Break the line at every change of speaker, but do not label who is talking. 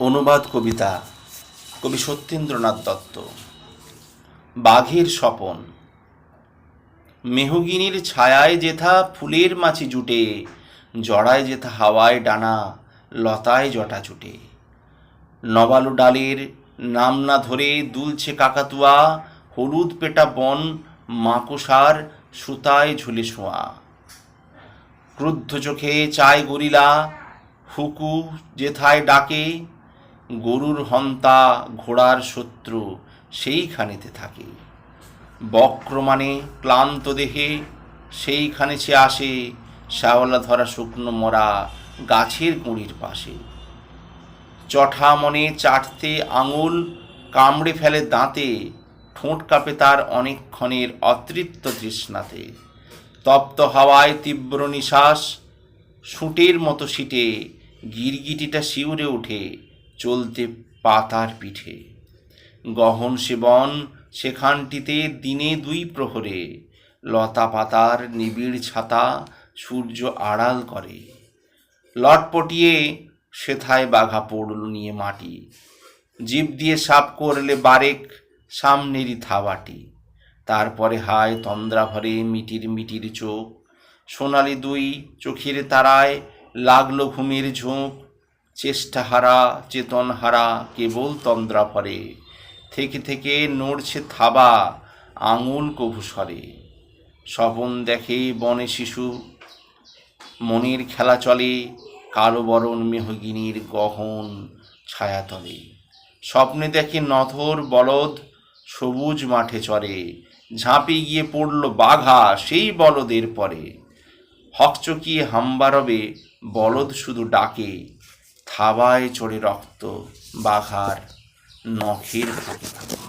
অনুবাদ কবিতা, কবি সত্যেন্দ্রনাথ দত্ত। বাঘের স্বপন। মেহগিনির ছায়ায় যেথা ফুলের মাছি জুটে, জড়ায় যেথা হাওয়ায় ডানা, লতায় জটা জুটে নবালু ডালের নাম না ধরে দুলছে কাকাতুয়া, হলুদ পেটা বন মাকসার সুতায় ঝুলে শোয়া। ক্রুদ্ধ চোখে চায় গরিলা, হুকু যেথায় ডাকে গরুর হন্তা ঘোড়ার শত্রু সেইখানেতে থাকে। বক্রমানে ক্লান্ত দেহে, সেইখানে সে আসে, শ্যাওলা ধরা শুকনো মরা গাছের কুঁড়ির পাশে। চঠা মনে চাটতে আঙুল, কামড়ে ফেলে দাঁতে, ঠোঁট কাঁপে তার অনেকক্ষণের অতৃপ্ত তৃষ্ণাতে। তপ্ত হাওয়ায় তীব্র নিশ্বাস, সুটের মতো সিটে গিরগিটিটা শিউরে ওঠে। চলতে পাতার পিঠে। গহন সেবন সেখানটিতে দিনে দুই প্রহরে, লতা পাতার নিবিড় ছাতা সূর্য আড়াল করে। লটপটিয়ে সেথায় বাঘা পড়ল নিয়ে মাটি। জীব দিয়ে সাপ করলে বারেক সামনেরই থাবাটি। তারপরে হায় তন্দ্রা ভরে মিটির মিটির চোখ। সোনালি দুই চোখের তারায় লাগল ঘুমের ঝোঁক। চেষ্টাহারা, চেতনহারা, কেবল তন্দ্রা ভরে থেকে থেকে নড়ছে থাবা, আঙুল কভু সরে স্বপন দেখে বনে শিশু, মনের খেলা চলে, কালো বরণ মেহগিনীর গহন ছায়াতলে। স্বপ্নে দেখে নথর বলদ, সবুজ মাঠে চরে ঝাঁপে গিয়ে পড়ল বাঘা, সেই বলদের পরে। হকচকিয়ে হাম্বারবে বলদ শুধু ডাকে। থাবায় চড়ে রক্ত বাঘার নখের ফাঁকে ফাঁকে